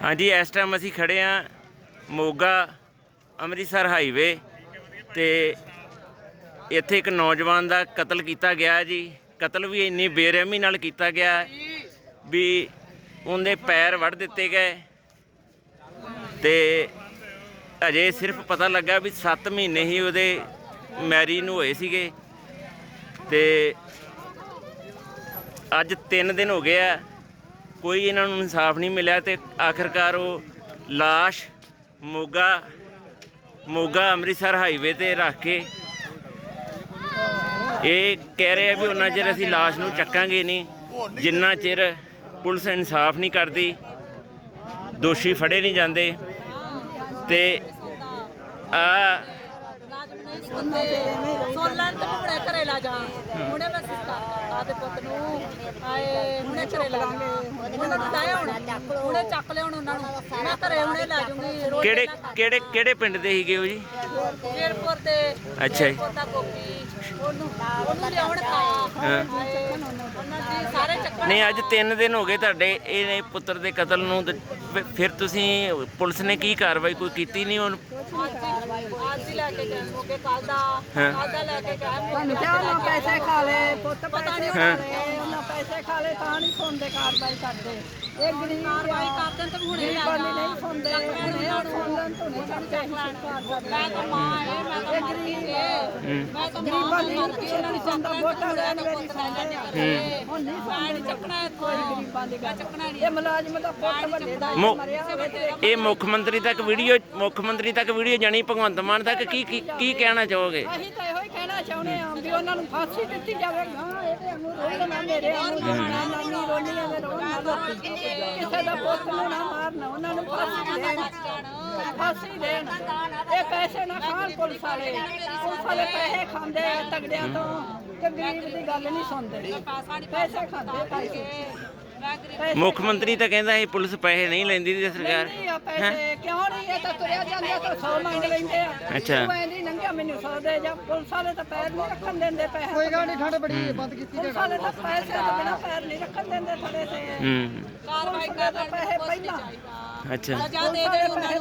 ਹਾਂਜੀ, ਇਸ ਟਾਈਮ ਅਸੀਂ ਖੜੇ ਆ ਮੋਗਾ ਅੰਮ੍ਰਿਤਸਰ ਹਾਈਵੇ ਤੇ ਇੱਥੇ ਇੱਕ ਨੌਜਵਾਨ ਦਾ ਕਤਲ ਕੀਤਾ ਗਿਆ ਜੀ। ਕਤਲ ਵੀ ਇੰਨੀ ਬੇਰਹਿਮੀ ਨਾਲ ਕੀਤਾ ਗਿਆ ਵੀ ਉਹਦੇ ਪੈਰ ਵੱਢ ਦਿੱਤੇ ਗਏ। ਤੇ ਅਜੇ ਸਿਰਫ ਪਤਾ ਲੱਗਾ ਵੀ 7 ਮਹੀਨੇ ਹੀ ਉਹਦੇ ਮੈਰੀ ਨੂੰ ਹੋਏ ਸੀਗੇ। ਤੇ ਅੱਜ 3 ਦਿਨ ਹੋ ਗਏ ਆ ਕੋਈ ਇਹਨਾਂ ਨੂੰ ਇਨਸਾਫ ਨਹੀਂ ਮਿਲਿਆ ਤੇ ਆਖਰਕਾਰ ਉਹ লাশ ਮੋਗਾ ਮੋਗਾ ਅੰਮ੍ਰਿਤਸਰ ਹਾਈਵੇ ਤੇ ਰੱਖ ਕੇ ਇਹ ਕਹਿ ਰਹੇ ਆ ਵੀ ਉਹਨਾਂ ਚਿਰ ਅਸੀਂ লাশ ਨੂੰ ਚੱਕਾਂਗੇ ਨਹੀਂ ਜਿੰਨਾ ਚਿਰ ਪੁਲਿਸ ਇਨਸਾਫ ਨਹੀਂ ਕਰਦੀ ਦੋਸ਼ੀ ਫੜੇ ਨਹੀਂ ਜਾਂਦੇ ਤੇ ਆ ਸੋਲਨ ਤੇ ਹੁਣੇ ਘਰੇ ਲਾ ਜਾ ਹੁਣੇ ਮੈਂ ਸਿਸਟਾ ਆਦੇ ਪੁੱਤ ਨੂੰ ਆਏ ਹੁਣੇ ਘਰੇ ਲਾ ਹੁਣੇ ਲਾਇਆ ਹੁਣ ਹੁਣੇ ਚੱਕ ਲਿਆ ਹੁਣ ਉਹਨਾਂ ਨੂੰ। ਮੈਂ ਘਰੇ ਹੁਣੇ ਲਾ ਜੂੰਗੀ ਰੋਟੀ ਕਿਹੜੇ ਕਿਹੜੇ ਕਿਹੜੇ ਪਿੰਡ ਦੇ ਸੀਗੇ ਉਹ ਜੀ? ਏਅਰਪੋਰਟ ਤੇ ਅੱਛਾ ਜੀ। ਦਾ ਉਹਨੂੰ ਉਹਨੂੰ ਲਿਆਉਣ ਉਹਨਾਂ ਸਾਰੇ ਚੱਕਰ ਨਹੀਂ ਅੱਜ 3 ਦਿਨ ਹੋ ਗਏ ਤੁਹਾਡੇ ਇਹ ਪੁੱਤਰ ਦੇ ਕਤਲ ਨੂੰ ਫਿਰ- ਤੁਸੀਂ ਪੁਲਿਸ ਨੇ ਕੀ ਕਾਰਵਾਈ ਕੋਈ ਕੀਤੀ ਨਹੀਂ? ਲੈ ਕੇ ਗਏ ਮੋਗੇ ਕੱਲ ਦਾ ਹਾਂ। ਕੱਲ ਦਾ ਲੈ ਕੇ ਗਏ ਤੁਹਾਨੂੰ ਕਿਹਾ ਉਹਨਾਂ ਪੈਸੇ ਖਾ ਲਏ ਪੁੱਤ ਪਤਾ ਪੈਸੇ ਨਹੀਂ ਹਾਂ। ਉਹਨਾਂ ਪੈਸੇ ਖਾ ਲਏ ਤਾਂ ਨਹੀਂ ਸੁਣਦੇ ਕਾਰਵਾਈ ਕਰਦੇ। ਇਹ ਗਰੀਬ ਕਾਰਵਾਈ ਕਰਦੇ ਤੇ ਹੁਣੇ ਲੈ ਜਾ ਨਹੀਂ ਸੁਣਦੇ ਹੁਣੇ ਸੁਣਨ ਤੋਂ ਨਹੀਂ ਕਰਦੇ ਮੈਂ ਤਾਂ ਮਾਂ ਹੈ ਮੈਂ ਤਾਂ ਮੈਂ ਤਾਂ ਨੂੰ ਵੋਟਾਂ ਲੈਣ ਹੁਣ ਨਹੀਂ ਚੱਕਣਾ ਇੱਥੋਂ ਗਰੀਬਾਂ ਦੀ ਚੱਕਣਾ ਨਹੀਂ ਇਹ ਮੁਲਾਜ਼ਮ ਦਾ ਪੁੱਤ ਵੱਡੇ ਦਾ ਮੁ- ਮਰਿਆ ਹੋਵੇ ਤੇ ਇਹ ਮੁੱਖ ਮੰਤਰੀ ਤੱਕ ਵੀਡੀਓ ਮੁੱਖ ਮੰਤਰੀ ਤੱਕ ਵੀਡੀਓ ਜਾਣੀ ਭਗਵੰਤ ਮਾਨ ਤੱਕ ਕੀ ਕੀ ਕੀ ਕਹਿਣਾ ਚਾਹੋਗੇ? ਅਸੀਂ ਤਾਂ ਇਹੋ ਹੀ ਕਹਿਣਾ ਚਾਹੁੰਦੇ ਹਾਂ ਵੀ ਉਹਨਾਂ ਨੂੰ ਫਾਂਸੀ ਦਿੱਤੀ ਜਾਵੇ। ਹਾਂ ਇਹਦੇ ਨੂੰ ਰੋਣ ਨਾ ਮੇਰੇ ਨੂੰ ਰੋਣਾ ਨਾਨੀ ਰੋਣੀ ਰੋਣ ਨਾ ਲੋਕੀ। ਕਿਸੇ ਦਾ ਪੁੱਤ ਨੂੰ ਨਾ ਮਾਰਨ ਉਹਨਾਂ ਨੂੰ ਫਾਂਸੀ ਦੇਣ। ਫਾਂਸੀ ਦੇਣ। ਇਹ ਪੈਸੇ ਨਾ ਖਾਣ ਪੁਲਿਸ ਵਾਲੇ। ਪੁਲਿਸ ਵਾਲੇ ਪੈਸੇ ਖਾਂਦੇ ਆ ਤਗੜਿਆਂ ਤੋਂ ਤੇ ਗਰੀਬ ਦੀ ਗੱਲ ਨਹੀਂ ਸੁਣਦੇ। ਪੈਸੇ ਖਾਂਦੇ ਪੈਸੇ। ਮੁੱਖ ਮੰਤਰੀ ਤਾਂ ਕਹਿੰਦਾ ਇਹ ਪੁਲਿਸ ਪੈਸੇ ਨਹੀਂ ਲੈਂਦੀ ਦੀ ਸਰਕਾਰ। ਨਹੀਂ ਆ ਪੈਸੇ। ਕਿਉਂ ਨਹੀਂ? ਇਹ ਤਾਂ ਤੁਰਿਆ ਜਾਂਦਾ ਤਾਂ 100 ਮੰਗ ਲੈਂਦੇ ਆ। ਅੱਛਾ। ਤੂੰ ਐਂ ਨਹੀਂ ਲੰਘਿਆ ਮੈਨੂੰ 100 ਦੇ ਜਾ ਪੁਲਿਸ ਵਾਲੇ ਤਾਂ ਪੈਰ ਨਹੀਂ ਰੱਖਣ ਦਿੰਦੇ ਪੈਸੇ ਕੋਈ ਗੱਲ ਨਹੀਂ ਠੰਡ ਬੜੀ ਬੰਦ ਕੀਤੀ ਪੁਲਿਸ ਵਾਲੇ ਤਾਂ ਪੈਸੇ ਤੋਂ ਬਿਨਾ ਪੈਰ ਨਹੀਂ ਰੱਖਣ ਦਿੰਦੇ ਥੜੇ ਤੇ ਹੂੰ। ਕਾਰਵਾਈ ਪੁਲਿਸ ਵਾਲੇ ਤਾਂ ਪੈਸੇ ਪਹਿਲਾਂ। ਅੱਛਾ। ਸਜ਼ਾ ਦੇ ਦੇ ਉਹਨਾਂ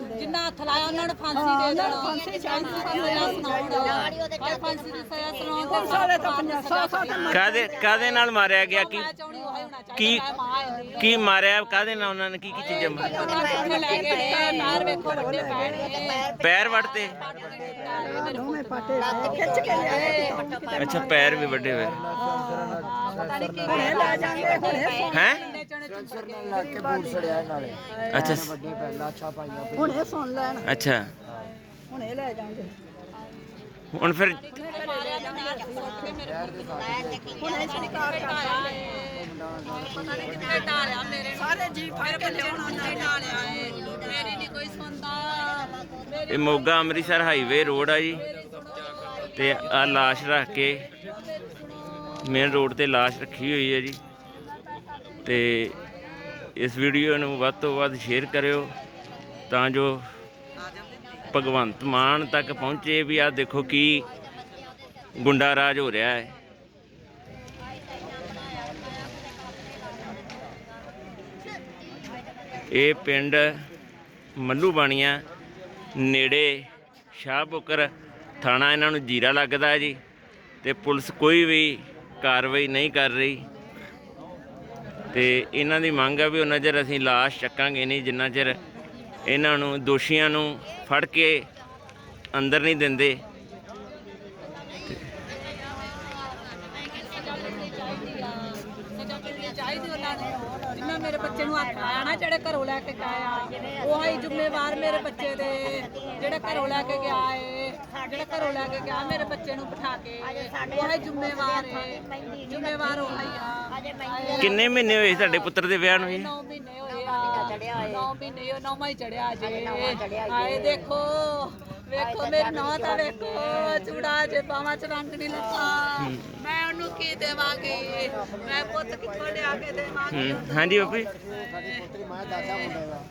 ਨੂੰ। ਜਿੰਨਾ ਹੱਥ ਲਾਇਆ ਉਹਨਾਂ ਨੂੰ ਫਾਂਸੀ ਦੇ ਦੇਣਾ। ਫਾਂਸੀ ਚਾਹੀਦੀ ਫਾਂਸੀ ਦੀ ਸਜ਼ਾ ਸੁਣਾਉਣ ਤਾਂ 50 100 100 ਕਾਦੇ ਕਾਦੇ ਨਾਲ ਮਾਰਿਆ ਗਿਆ? ਕੀ ਕੀ ਕੀ ਮਾਰਿਆ? ਕਾਦੇ ਨਾਲ ਉਹਨਾਂ ਨੇ? ਕੀ ਕੀ ਚੀਜ਼ਾਂ ਮਾਰੀਆਂ? ਪੈਰ ਵੇਖੋ ਵੱਡੇ ਪੈਰ ਨੇ। ਪੈਰ ਵੜਤੇ ਦੋਵੇਂ ਪਾਟੇ ਖਿੱਚ ਕੇ ਲਿਆਏ। ਅੱਛਾ ਪੈਰ ਵੀ ਵੱਡੇ ਹੋਏ ਪਤਾ ਕੇ ਬੂਟ ਸੜਿਆ ਨਾਲੇ। ਅੱਛਾ। ਵੱਡੀ ਪਹਿਲਾਂ ਅੱਛਾ ਪਾਈਆਂ ਹੁਣੇ ਸੁਣ ਲੈਣ। ਅੱਛਾ। ਹੁਣੇ ਲੈ ਜਾਣਗੇ। ਹੁਣ ਫਿਰ ਹੁਣੇ ਸਰਕਾਰ ਕਰਦਾ ਪਤਾ ਨਹੀਂ ਕਿੱਥੇ ਢਾਲਿਆ ਮੇਰੇ ਸਾਰੇ ਜੀ ਫੜ ਕੇ ਲਿਆਉਣਾ ਕਿੱਥੇ ਢਾਲਿਆ ਏ ਮੇਰੀ ਨਹੀਂ ਕੋਈ ਸੁਣਦਾ। ਮੇਰੀ ਇਹ ਮੋਗਾ ਅੰਮ੍ਰਿਤਸਰ ਹਾਈਵੇ ਰੋਡ ਆ ਜੀ। ਤੇ ਆ ਲਾਸ਼ ਰੱਖ ਕੇ ਮੇਨ ਰੋਡ ਤੇ ਲਾਸ਼ ਰੱਖੀ ਹੋਈ ਹੈ ਜੀ। ਤੇ ਇਸ ਵੀਡੀਓ ਨੂੰ ਵੱਧ ਤੋਂ ਵੱਧ ਸ਼ੇਅਰ ਕਰਿਓ ਤਾਂ ਜੋ ਭਗਵੰਤ ਮਾਨ ਤੱਕ ਪਹੁੰਚੇ ਵੀ ਆ ਦੇਖੋ ਕੀ ਗੁੰਡਾ ਰਾਜ ਹੋ ਰਿਹਾ ਹੈ। ਇਹ ਪਿੰਡ ਮੱਲੂ ਬਾਣੀਆਂ ਨੇੜੇ ਸ਼ਾਹਬੁਕਰ ਥਾਣਾ ਇਹਨਾਂ ਨੂੰ ਜੀਰਾ ਲੱਗਦਾ ਜੀ ਤੇ ਪੁਲਿਸ ਕੋਈ ਵੀ ਕਾਰਵਾਈ ਨਹੀਂ ਕਰ ਰਹੀ। ਤੇ ਇਹਨਾਂ ਦੀ ਮੰਗ ਹੈ ਵੀ ਉਹਨਾਂ ਚਿਰ ਅਸੀਂ ਲਾਸ਼ ਚੱਕਾਂਗੇ ਨਹੀਂ, ਜਿੰਨਾ ਚਿਰ ਇਹਨਾਂ ਨੂੰ, ਦੋਸ਼ੀਆਂ ਨੂੰ ਫੜ ਕੇ ਅੰਦਰ ਨਹੀਂ ਦਿੰਦੇ। ਜਿੰਨਾ ਮੇਰੇ ਬੱਚੇ ਨੂੰ ਹੱਥ ਆਇਆ ਨਾ, ਜਿਹੜੇ ਘਰੋਂ ਲੈ ਕੇ ਗਿਆ ਉਹ ਹੀ ਜ਼ਿੰਮੇਵਾਰ ਮੇਰੇ ਬੱਚੇ ਦੇ, ਜਿਹੜੇ ਘਰੋਂ ਲੈ ਕੇ ਗਿਆ ਏ। ਜਿਹੜਾ ਘਰੋਂ ਲੈ ਕੇ ਗਿਆ ਮੇਰੇ ਬੱਚੇ ਨੂੰ ਬਿਠਾ ਕੇ। ਉਹ ਹੀ ਜ਼ਿੰਮੇਵਾਰ ਏ ਜ਼ਿੰਮੇਵਾਰ ਉਹ ਹੀ ਆ। ਕਿੰਨੇ ਮਹੀਨੇ ਹੋਏ ਤੁਹਾਡੇ ਪੁੱਤਰ ਦੇ ਵਿਆਹ ਨੂੰ ਜੀ? 9 ਮਹੀਨੇ ਹੋਏ ਆ। 9 ਮਹੀਨੇ ਉਹ ਨੌਵਾਂ ਹੀ ਚੜਿਆ ਜੇ। ਹਾਏ ਦੇਖੋ। ਵੇਖੋ ਮੇਰੀ ਨੌਂ ਤਾਂ ਵੇਖੋ ਚੂੜਾ ਜੇ ਬਾਵਾਂ ਚ ਰੰਗ ਨਹੀਂ ਲੱਗਾ ਮੈਂ ਉਹਨੂੰ ਕੀ ਦੇਵਾਂਗੀ ਮੈਂ ਪੁੱਤ ਕਿੱਥੋਂ ਲਿਆ ਕੇ ਦੇਵਾਂਗੀ ਹੂੰ ਹਾਂਜੀ ਬਾਪੂ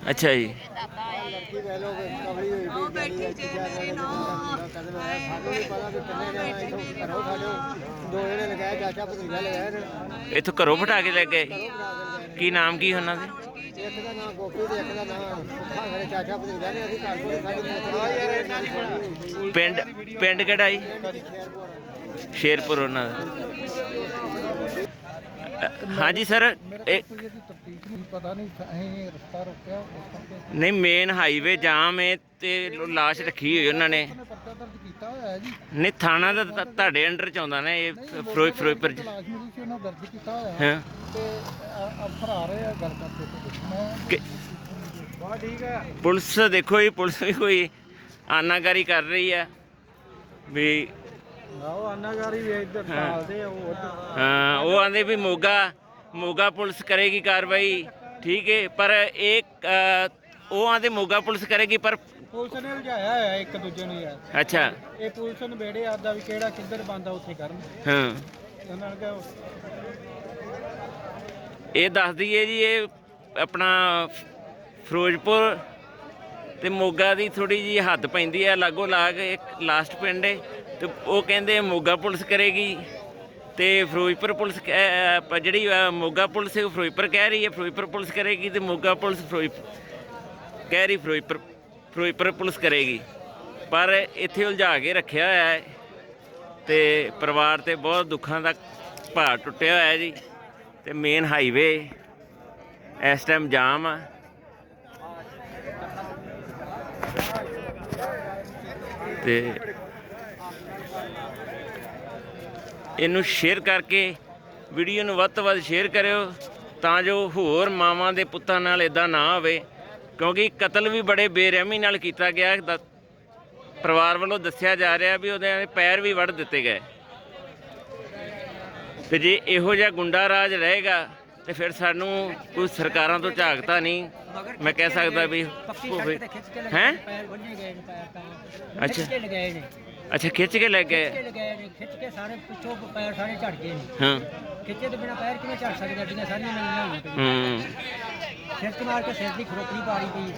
ਅੱਛਾ ਜੀ ਨੌ ਬੈਠੀ ਜੇ ਮੇਰੀ ਇੱਥੋਂ ਘਰੋਂ ਨੇ ਇੱਥੋਂ ਬਿਠਾ ਕੇ ਲੈ ਗਏ ਕੀ ਨਾਮ ਕੀ ਉਹਨਾਂ ਦੇ ਇੱਕ ਦਾ ਨਾਂ ਗੋਪੀ ਤੇ ਇੱਕ ਦਾ ਨਾਂ ਸੁੱਖਾ ਸਾਡੇ ਚਾਚਾ ਭਤੀਜਾ ਨੇ ਅਸੀਂ ਘਰ ਕੋਲ ਸਾਡੀ ਮੋਟਰ ਪਿੰਡ ਪਿੰਡ ਕਿਹੜਾ ਜੀ? ਸ਼ੇਰਪੁਰ ਉਹਨਾਂ ਦਾ। ਹਾਂਜੀ ਸਰ ਇਹ ਇਹਦੀ ਤਫਤੀਸ਼ ਨਹੀਂ ਪਤਾ ਨਹੀਂ ਅਸੀਂ ਰਸਤਾ ਰੋਕਿਆ ਉਸ ਕਰਕੇ ਨਹੀਂ ਮੇਨ ਹਾਈਵੇ ਜਾਮ ਹੈ ਤੇ ਲਾਸ਼ ਰੱਖੀ ਹੋਈ ਉਹਨਾਂ ਨੇ। ਉਹਨੇ ਪਰਚਾ ਦਰਜ ਕੀਤਾ ਹੋਇਆ ਹੈ ਜੀ। ਨਹੀਂ ਥਾਣਾ ਤੁ- ਤੁਹਾਡੇ ਅੰਡਰ ਚ ਆਉਂਦਾ ਨਾ ਇਹ ਫਰੋਈ ਫਿਰੋਜ਼ਪੁਰ ਚ। ਤਲਾਸ਼ ਮਿਲੀ ਸੀ ਉਹਨਾਂ ਦਰਜ ਕੀਤਾ ਹੋਇਆ ਹੈ। ਹਾਂ। ਤੇ ਅ- ਅਫਸਰ ਆ ਰਹੇ ਆ ਗੱਲ ਕਰਕੇ ਤੇ ਦੇਖਣਾ ਕਿ- ਬਹੁਤ ਠੀਕ ਹੈ। ਪੁਲਿਸ ਦੇਖੋ ਜੀ ਪੁਲਿਸ ਵੀ ਕੋਈ ਆਨਾਕਾਰੀ ਕਰ ਰਹੀ ਹੈ ਵੀ ਆਓ ਆਨਾਗਾਰੀ ਵੀ ਇੱਧਰ ਟਾਲਦੇ ਆ ਉਹ ਉੱਧਰ। ਹਾਂ ਉਹ ਆਂਦੇ ਵੀ ਮੋਗਾ ਮੋਗਾ ਪੁਲਿਸ ਕਰੇਗੀ ਕਾਰਵਾਈ ਠੀਕ ਹੈ ਪਰ ਇਹ ਅ, ਉਹ ਆਂਦੇ ਮੋਗਾ ਪੁਲਿਸ ਕਰੇਗੀ ਪਰ ਪੁਲਿਸ ਨੇ ਉਲਝਾਇਆ ਹੋਇਆ ਇੱਕ ਦੂਜੇ ਨੂੰ ਯਾਰ। ਅੱਛਾ। ਇਹ ਪੁਲਿਸ ਨੂੰ ਬੇੜੇ ਆਦਾ ਵੀ ਕਿਹੜਾ ਕਿੱਧਰ ਬੰਦਾ ਉੱਥੇ ਕਰਨ। ਹਾਂ। ਉਹਨਾਂ ਨੇ ਕਿਹਾ ਇਹ ਦੱਸ ਦਈਏ ਜੀ ਇਹ ਆਪਣਾ ਫਿਰੋਜ਼ਪੁਰ ਤੇ ਮੋਗਾ ਦੀ ਥੋੜੀ ਜੀ ਹੱਦ ਪੈਂਦੀ ਹੈ ਲਾਗੋ ਲਾਗ ਇੱਕ ਲਾਸਟ ਪਿੰਡ ਹੈ ਤੇ ਉਹ ਕਹਿੰਦੇ ਮੋਗਾ ਪੁਲਿਸ ਕਰੇਗੀ ਤੇ ਫਿਰੋਜ਼ਪੁਰ ਪੁਲਿਸ ਕਹਿ- ਜਿਹੜੀ ਮੋਗਾ ਪੁਲਿਸ ਫਿਰੋਜ਼ਪੁਰ ਕਹਿ ਰਹੀ ਹੈ, ਫਿਰੋਜ਼ਪੁਰ ਪੁਲਿਸ ਕਰੇਗੀ ਤੇ ਮੋਗਾ ਪੁਲਿਸ ਫਿਰੋਜ਼ਪੁਰ ਕਹਿ ਰਹੀ ਫਿਰੋਜ਼ਪੁਰ ਫਿਰੋਜ਼ਪੁਰ ਪੁਲਿਸ ਕਰੇਗੀ। ਪਰ ਇੱਥੇ ਉਲਝਾ ਕੇ ਰੱਖਿਆ ਹੋਇਆ ਹੈ ਤੇ ਪਰਿਵਾਰ ਤੇ ਬਹੁਤ ਦੁੱਖਾਂ ਦਾ ਭਾਰ ਟੁੱਟਿਆ ਹੋਇਆ ਹੈ ਜੀ। ਤੇ ਮੇਨ ਹਾਈਵੇ ਇਸ ਟਾਈਮ ਜਾਮ ਆ। ਤੇ ਇਹਨੂੰ ਸ਼ੇਅਰ ਕਰਕੇ ਵੀਡੀਓ ਨੂੰ ਵੱਧ ਤੋਂ ਵੱਧ ਸ਼ੇਅਰ ਕਰਿਓ ਤਾਂ ਜੋ ਹੋਰ ਮਾਵਾਂ ਦੇ ਪੁੱਤਾਂ ਨਾਲ ਇਦਾਂ ਨਾ ਹੋਵੇ ਕਿਉਂਕਿ ਕਤਲ ਵੀ ਬੜੇ ਬੇਰਹਿਮੀ ਨਾਲ ਕੀਤਾ ਗਿਆ। ਪਰਿਵਾਰ ਵੱਲੋਂ ਦੱਸਿਆ ਜਾ ਰਿਹਾ ਵੀ ਉਹਦੇ ਪੈਰ ਵੀ ਵੱਢ ਦਿੱਤੇ ਗਏ। ਤੇ ਜੇ ਇਹੋ ਜਿਹਾ ਗੁੰਡਾ ਰਾਜ ਰਹੇਗਾ ਤੇ ਫਿਰ ਸਾਨੂੰ ਕੋਈ ਸਰਕਾਰਾਂ ਤੋਂ ਝਾਕਤਾ ਨਹੀਂ। ਮੈਂ ਕਹਿ ਸਕਦਾ ਵੀ ਹੈ? ਪੈਰ ਅੱਛਾ ਖਿੱਚ ਕੇ ਅੱਛਾ ਖਿੱਚ ਕੇ ਲੈ ਗਏ ਖਿੱਚ ਕੇ ਲਗਾਏ ਨੇ ਖਿੱਚ ਕੇ ਸਾਰੇ ਪਿੱਛੋਂ ਪੈਰ ਸਾਰੇ ਝੜ ਗਏ ਨੇ। ਹਾਂ। ਖਿੱਚੇ ਤੋਂ ਬਿਨਾ ਪੈਰ ਕਿਵੇਂ ਝੜ ਸਕਦੇ? ਅੱਡੀਆਂ ਸਾਰੀਆਂ ਨੰਗੀਆਂ ਹੋਈਆਂ ਪਈਆਂ ਹੂੰ। ਤੇ ਮਾਰ ਕੇ ਸਿਰ ਦੀ ਖਰੋਪੜੀ ਪਾੜੀ ਪਈ।